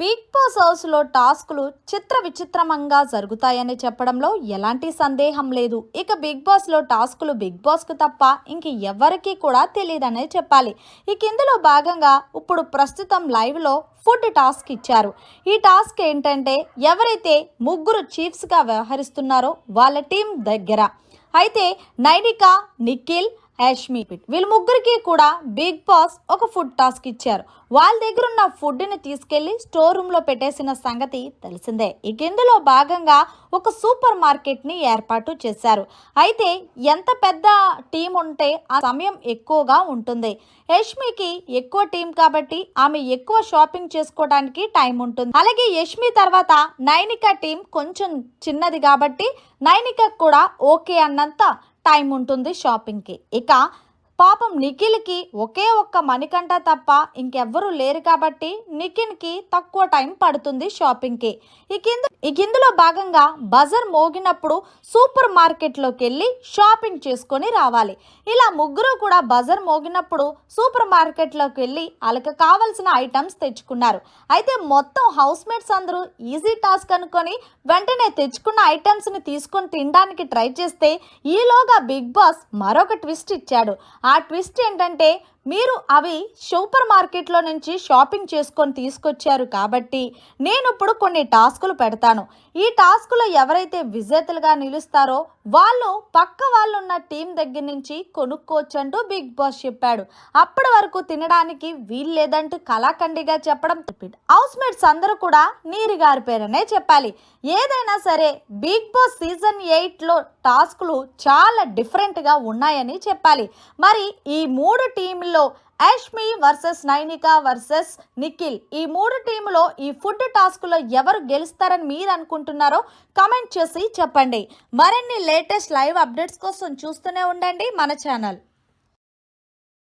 Big boss హౌస్లో టాస్కులు చిత్ర విచిత్రమంగా జరుగుతాయని చెప్పడంలో ఎలాంటి సందేహం లేదు. ఇక బిగ్ బాస్లో టాస్కులు బిగ్ బాస్కు తప్ప ఇంక ఎవరికీ కూడా తెలియదనే చెప్పాలి. ఇక ఇందులో భాగంగా ఇప్పుడు ప్రస్తుతం లైవ్లో ఫుడ్ టాస్క్ ఇచ్చారు. ఈ టాస్క్ ఏంటంటే ఎవరైతే ముగ్గురు చీఫ్స్గా వ్యవహరిస్తున్నారో వాళ్ళ టీం దగ్గర. అయితే నైనిక నిఖిల్ యాష్మి వీళ్ళ ముగ్గురికి కూడా బిగ్ బాస్ ఒక ఫుడ్ టాస్క్ ఇచ్చారు. వాళ్ళ దగ్గర ఉన్న ఫుడ్ని తీసుకెళ్ళి స్టోర్ రూమ్లో పెట్టేసిన సంగతి తెలిసిందే. ఇక ఇందులో భాగంగా ఒక సూపర్ మార్కెట్ని ఏర్పాటు చేశారు. అయితే ఎంత పెద్ద టీం ఉంటే ఆ సమయం ఎక్కువగా ఉంటుంది. యష్మికి ఎక్కువ టీం కాబట్టి ఆమె ఎక్కువ షాపింగ్ చేసుకోవడానికి టైం ఉంటుంది. అలాగే యష్మి తర్వాత నైనిక టీం కొంచెం చిన్నది కాబట్టి నైనిక కూడా ఓకే అన్నంత టైం ఉంటుంది షాపింగ్కి. ఇక పాపం నిఖిల్కి ఒకే ఒక్క మణికంట తప్ప ఇంకెవ్వరూ లేరు కాబట్టి నిఖిల్కి తక్కువ టైం పడుతుంది షాపింగ్కి. ఇక ఇందు- ఇందులో భాగంగా బజర్ మోగినప్పుడు సూపర్ మార్కెట్లోకి వెళ్ళి షాపింగ్ చేసుకొని రావాలి. ఇలా ముగ్గురు కూడా బజర్ మోగినప్పుడు సూపర్ మార్కెట్లోకి వెళ్ళి వాళ్ళకి కావాల్సిన ఐటమ్స్ తెచ్చుకున్నారు. అయితే మొత్తం హౌస్ మేట్స్ అందరూ ఈజీ టాస్క్ అనుకొని వెంటనే తెచ్చుకున్న ఐటమ్స్ని తీసుకొని తినడానికి ట్రై చేస్తే ఈలోగా బిగ్ బాస్ మరొక ట్విస్ట్ ఇచ్చాడు. ఆ ట్విస్ట్ ఏంటంటే మీరు అవి సూపర్ మార్కెట్లో నుంచి షాపింగ్ చేసుకొని తీసుకొచ్చారు కాబట్టి నేను ఇప్పుడు కొన్ని టాస్కులు పెడతాను. ఈ టాస్కులో ఎవరైతే విజేతలుగా నిలుస్తారో వాళ్ళు పక్క వాళ్ళు ఉన్న టీం దగ్గర నుంచి కొనుక్కోవచ్చు అంటూ బిగ్ బాస్ చెప్పాడు. అప్పటి వరకు తినడానికి వీలు లేదంటూ కళాఖండిగా చెప్పడం హౌస్ మేట్స్ అందరూ కూడా నీరు గారిపోయారనే చెప్పాలి. ఏదైనా సరే బిగ్ బాస్ సీజన్ ఎయిట్లో టాస్కులు చాలా డిఫరెంట్గా ఉన్నాయని చెప్పాలి. మరి ఈ మూడు టీంల్లో యాష్మి వర్సెస్ నైనిక వర్సెస్ నిఖిల్. ఈ మూడు టీంలో ఈ ఫుడ్ టాస్క్లో ఎవరు గెలుస్తారని మీరు అనుకుంటున్నారో కమెంట్ చేసి చెప్పండి. మరిన్ని లేటెస్ట్ లైవ్ అప్డేట్స్ కోసం చూస్తూనే ఉండండి మన ఛానల్.